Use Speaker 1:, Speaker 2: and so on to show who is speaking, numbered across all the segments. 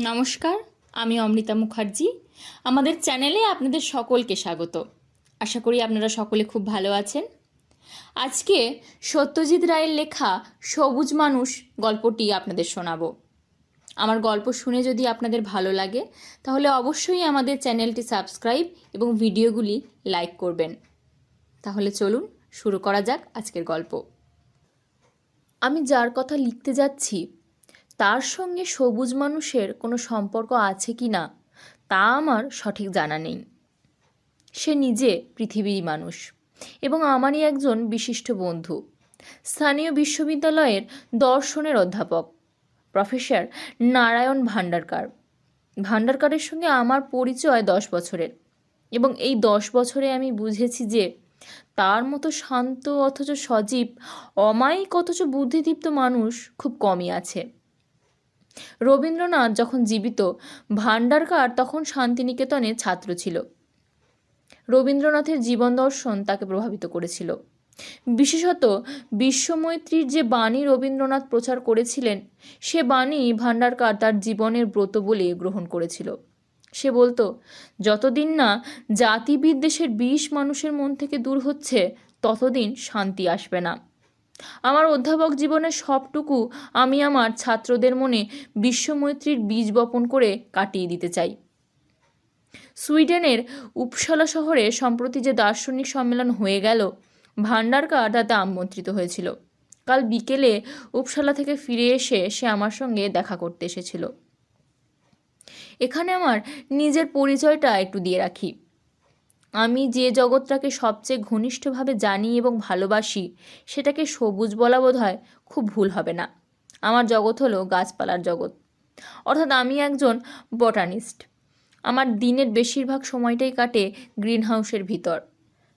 Speaker 1: নমস্কার, আমি অমৃতা মুখার্জি। আমাদের চ্যানেলে আপনাদের সকলকে স্বাগত। আশা করি আপনারা সকলে খুব ভালো আছেন। আজকে সত্যজিৎ রায়ের লেখা সবুজ মানুষ গল্পটি আপনাদের শোনাবো। আমার গল্প শুনে যদি আপনাদের ভালো লাগে, তাহলে অবশ্যই আমাদের চ্যানেলটি সাবস্ক্রাইব এবং ভিডিওগুলি লাইক করবেন। তাহলে চলুন শুরু করা যাক আজকের গল্প। আমি যার কথা লিখতে যাচ্ছি তার সঙ্গে সবুজ মানুষের কোনো সম্পর্ক আছে কি না, তা আমার সঠিক জানা নেই। সে নিজে পৃথিবীরই মানুষ এবং আমারই একজন বিশিষ্ট বন্ধু। স্থানীয় বিশ্ববিদ্যালয়ের দর্শনের অধ্যাপক, প্রফেসর নারায়ণ ভান্ডারকার ভান্ডারকারের সঙ্গে আমার পরিচয় দশ বছরের এবং এই দশ বছরে আমি বুঝেছি যে তার মতো শান্ত অথচ সজীব, অমায়িক অথচ বুদ্ধিদীপ্ত মানুষ খুব কমই আছে। রবীন্দ্রনাথ যখন জীবিত ভান্ডারকার তখন শান্তিনিকেতনে ছাত্র ছিল। রবীন্দ্রনাথের জীবন দর্শন তাকে প্রভাবিত করেছিল। বিশেষত বিশ্বমৈত্রীর যে বাণী রবীন্দ্রনাথ প্রচার করেছিলেন, সে বাণী ভান্ডারকার তার জীবনের ব্রত বলে গ্রহণ করেছিল। সে বলতো, যতদিন না জাতি বিদ্বেষের বিষ মানুষের মন থেকে দূর হচ্ছে, ততদিন শান্তি আসবে না। আমার অধ্যাপক জীবনের সবটুকু আমি আমার ছাত্রদের মনে বিশ্বমৈত্রীর বীজ বপন করে কাটিয়ে দিতে চাই। সুইডেনের উপসালা শহরে সম্প্রতি যে দার্শনিক সম্মেলন হয়ে গেল ভান্ডারকার তাতে আমন্ত্রিত হয়েছিল। কাল বিকেলে উপসালা থেকে ফিরে এসে সে আমার সঙ্গে দেখা করতে এসেছিল। এখানে আমার নিজের পরিচয়টা একটু দিয়ে রাখি। আমি যে জগৎটাকে সবচেয়ে ঘনিষ্ঠভাবে জানি এবং ভালোবাসি, সেটাকে সবুজ বলা বোধ হয় খুব ভুল হবে না। আমার জগৎ হলো গাছপালার জগৎ। অর্থাৎ আমি একজন বটানিস্ট আমার দিনের বেশিরভাগ সময়টাই কাটে গ্রিন হাউসের ভিতর।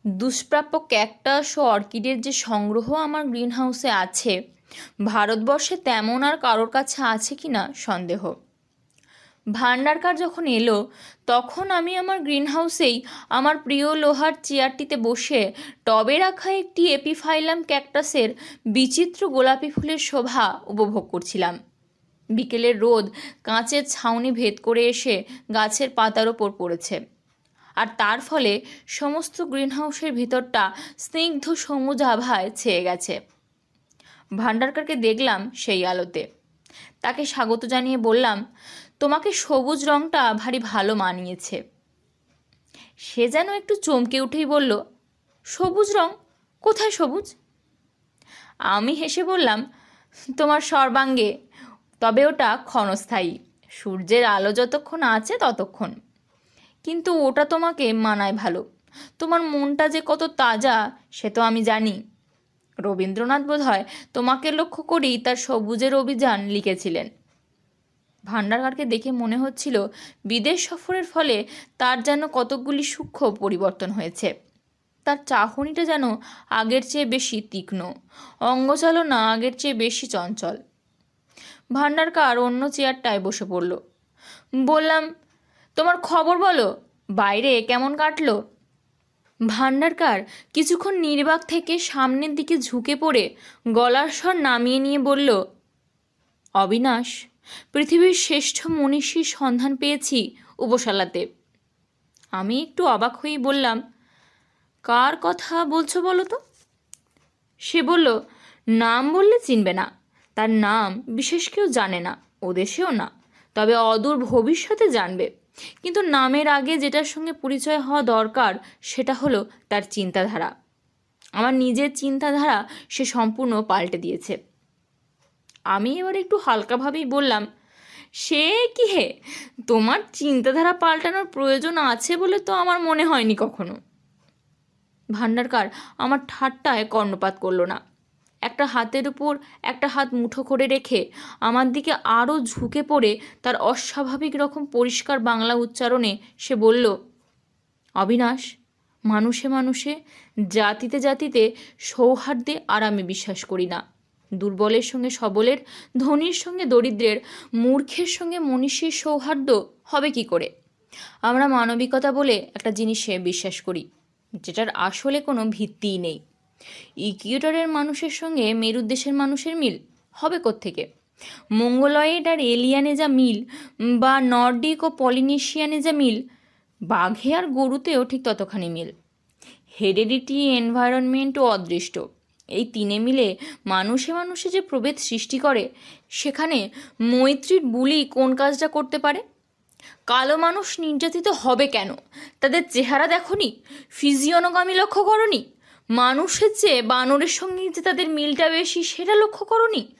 Speaker 1: দুষ্প্রাপ্য ক্যাকটাস ও অর্কিডের যে সংগ্রহ আমার গ্রিন হাউসে আছে, ভারতবর্ষে তেমন আর কারোর কাছে আছে কি না সন্দেহ। ভান্ডারকার যখন এলো, তখন আমি আমার গ্রিন হাউসেই আমার প্রিয় লোহার চেয়ারটিতে বসে টবে রাখা একটি এপিফাইলাম ক্যাকটাসের বিচিত্র গোলাপি ফুলের শোভা উপভোগ করছিলাম। বিকেলের রোদ কাঁচের ছাউনি ভেদ করে এসে গাছের পাতার ওপর পড়েছে। আর তার ফলে সমস্ত গ্রিনহাউসের ভিতরটা স্নিগ্ধ সবুজ আভায় ছেয়ে গেছে। ভান্ডারকারকে দেখলাম সেই আলোতে। তাকে স্বাগত জানিয়ে বললাম তোমাকে সবুজ রংটা ভারী ভালো মানিয়েছে। সে যেন একটু চমকে উঠেই বলল, সবুজ রং? কোথায় সবুজ? আমি হেসে বললাম, তোমার সর্বাঙ্গে। তবে ওটা ক্ষণস্থায়ী। সূর্যের আলো যতক্ষণ আছে ততক্ষণ। কিন্তু ওটা তোমাকে মানায় ভালো। তোমার মনটা যে কত তাজা, সে তো আমি জানি। রবীন্দ্রনাথ বোধ হয় তোমাকে লক্ষ্য করেই তার সবুজের অভিযান লিখেছিলেন। ভান্ডারকারকে দেখে মনে হচ্ছিল বিদেশ সফরের ফলে তার যেন কতকগুলি সূক্ষ্ম পরিবর্তন হয়েছে। তার চাহনিটা যেন আগের চেয়ে বেশি তীক্ষ্ণ অঙ্গচালনা আগের চেয়ে বেশি চঞ্চল। ভান্ডারকার অন্য চেয়ারটায় বসে পড়ল। বললাম, তোমার খবর বলো, বাইরে কেমন কাটলো? ভান্ডারকার কিছুক্ষণ নির্বাক থেকে সামনের দিকে ঝুঁকে পড়ে গলার স্বর নামিয়ে নিয়ে বলল, অবিনাশ। পৃথিবীর শ্রেষ্ঠ মনীষীর সন্ধান পেয়েছি উপসালাতে আমি একটু অবাক হয়েই বললাম, কার কথা বলছো বলো তো? সে বলল, নাম বললে চিনবে না। তার নাম বিশেষ কেউ জানে না, ও দেশেও না। তবে অদূর ভবিষ্যতে জানবে। কিন্তু নামের আগে যেটার সঙ্গে পরিচয় হওয়া দরকার, সেটা হলো তার চিন্তাধারা। আমার নিজের চিন্তাধারা সে সম্পূর্ণ পাল্টে দিয়েছে। আমি এবার একটু হালকাভাবেই বললাম, সে কি হে? তোমার চিন্তাধারা পাল্টানোর প্রয়োজন আছে বলে তো আমার মনে হয়নি কখনো। ভান্ডারকার আমার ঠাট্টায় কর্ণপাত করল না। একটা হাতের উপর একটা হাত মুঠো করে রেখে আমার দিকে আরও ঝুঁকে পড়ে তার অস্বাভাবিক রকম পরিষ্কার বাংলা উচ্চারণে সে বলল, অবিনাশ, মানুষে মানুষে, জাতিতে জাতিতে সৌহার্দ্যে আর আমি বিশ্বাস করি না। দুর্বলের সঙ্গে সবলের, ধনীর সঙ্গে দরিদ্রের, মূর্খের সঙ্গে মনীষীর সৌহার্দ্য হবে কি করে? আমরা মানবিকতা বলে একটা জিনিসে বিশ্বাস করি, যেটার আসলে কোনো ভিত্তিই নেই। ইকুয়েটরের মানুষের সঙ্গে মেরুদেশের মানুষের মিল হবে থেকে মঙ্গলয়েড আর এলিয়ানে যা মিল, বা নর্ডিক ও পলিনেশিয়ানে যা মিল, বাঘে আর গরুতেও ঠিক ততখানি মিল। হেরিডিটি এনভায়রনমেন্টও অদৃষ্ট। এই তিনে মিলে মানুষে মানুষে যে প্রভেদ সৃষ্টি করে, সেখানে মৈত্রীর বুলি কোন কাজটা করতে পারে? কালো মানুষ নির্যাতিত হবে কেন? তাদের চেহারা দেখনি? ফিজিওনোগামি লক্ষ্য করনি? মানুষের চেয়ে বানরের সঙ্গে যে তাদের মিলটা বেশি, সেটা লক্ষ্য করনি?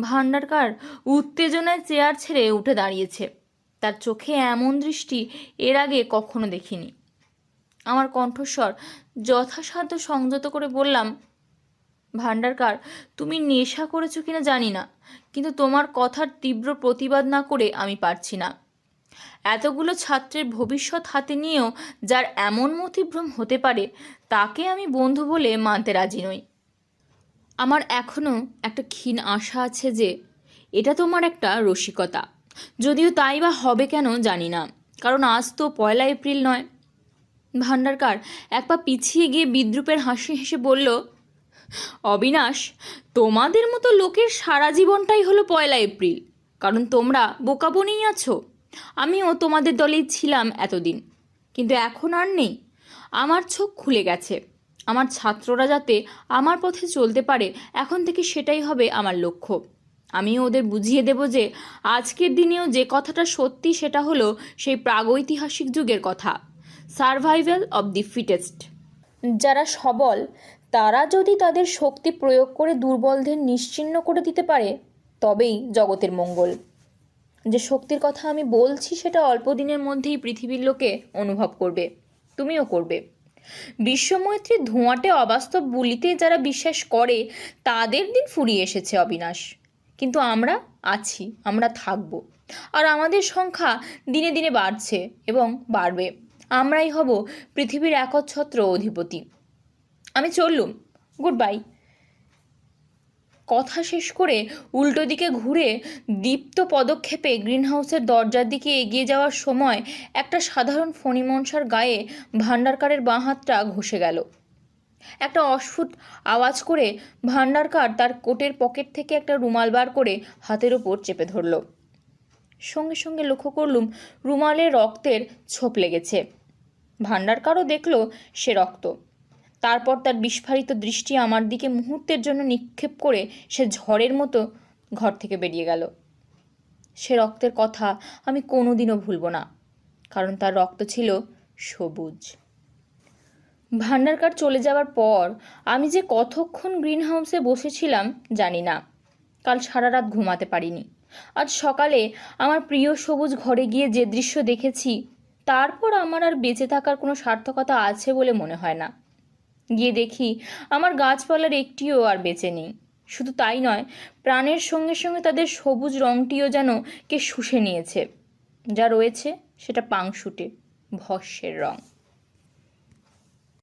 Speaker 1: ভান্ডারকার উত্তেজনায় চেয়ার ছেড়ে উঠে দাঁড়িয়েছে। তার চোখে এমন দৃষ্টি এর আগে কখনো দেখিনি। আমার কণ্ঠস্বর যথাসাধ্য সংযত করে বললাম ভান্ডারকার তুমি নেশা করেছ কিনা জানি না, কিন্তু তোমার কথার তীব্র প্রতিবাদ না করে আমি পারছি না। এতগুলো ছাত্রের ভবিষ্যৎ হাতে নিয়েও যার এমন মতিভ্রম হতে পারে, তাকে আমি বন্ধু বলে মানতে রাজি নই। আমার এখনও একটা ক্ষীণ আশা আছে যে, এটা তোমার একটা রসিকতা। যদিও তাই বা হবে কেন জানি না, কারণ আজ তো পয়লা এপ্রিল নয়। ভান্ডারকার এক পা পিছিয়ে গিয়ে বিদ্রুপের হাসি হেসে বলল অবিনাশ, তোমাদের মতো লোকের সারা জীবনটাই হলো পয়লা এপ্রিল। কারণ তোমরা বোকা বনেই আছো। আমিও তোমাদের দলেই ছিলাম এতদিন। কিন্তু এখন আর নেই। আমার চোখ খুলে গেছে। আমার ছাত্ররা যাতে আমার পথে চলতে পারে, এখন থেকে সেটাই হবে আমার লক্ষ্য। আমিও ওদের বুঝিয়ে দেব যে, আজকের দিনেও যে কথাটা সত্যি সেটা হলো সেই প্রাগৈতিহাসিক যুগের কথা। Survival of the fittest. যারা সবল তারা যদি তাদের শক্তি প্রয়োগ করে দুর্বলদের নিশ্চিহ্ন করে দিতে পারে, তবেই জগতের মঙ্গল। যে শক্তির কথা আমি বলছি, সেটা অল্প দিনের মধ্যেই পৃথিবীর লোকে অনুভব করবে, তুমিও করবে। বিশ্বমৈত্রীর ধোঁয়াটে অবাস্তব বলিতে যারা বিশ্বাস করে, তাদের দিন ফুরিয়ে এসেছে অবিনাশ। কিন্তু আমরা আছি, আমরা থাকব। আর আমাদের সংখ্যা দিনে দিনে বাড়ছে এবং বাড়বে। আমরাই হব পৃথিবীর একচ্ছত্র অধিপতি। আমি চললুম। গুড বাই কথা শেষ করে উল্টো দিকে ঘুরে দীপ্ত পদক্ষেপে গ্রিনহাউসের দরজার দিকে এগিয়ে যাওয়ার সময় একটা সাধারণ ফণিমনসার গায়ে ভাণ্ডারকারের বাঁ হাতটা ঘষে গেল। একটা অস্ফুট আওয়াজ করে ভাণ্ডারকার তার কোটের পকেট থেকে একটা রুমাল বার করে হাতের ওপর চেপে ধরল। সঙ্গে সঙ্গে লক্ষ্য করলুম রুমালে রক্তের ছোপ লেগেছে। ভাণ্ডারকারও দেখল সে রক্ত। তারপর তার বিস্ফারিত দৃষ্টি আমার দিকে মুহূর্তের জন্য নিক্ষেপ করে সে ঝড়ের মতো ঘর থেকে বেরিয়ে গেল। সে রক্তের কথা আমি কোনোদিনও ভুলব না, কারণ তার রক্ত ছিল সবুজ। ভান্ডারকার চলে যাওয়ার পর আমি যে কতক্ষণ গ্রিন হাউসে বসেছিলাম জানি না। কাল সারা রাত ঘুমাতে পারিনি। আজ সকালে আমার প্রিয় সবুজ ঘরে গিয়ে যে দৃশ্য দেখেছি, তারপর আমার আর বেঁচে থাকার কোনো সার্থকতা আছে বলে মনে হয় না। গিয়ে দেখি আমার গাছপালার একটিও আর বেঁচে নেই। শুধু তাই নয়, প্রাণের সঙ্গে সঙ্গে তাদের সবুজ রঙটিও যেন কে শুষে নিয়েছে। যা রয়েছে সেটা পাংশুটে ভস্যের রং।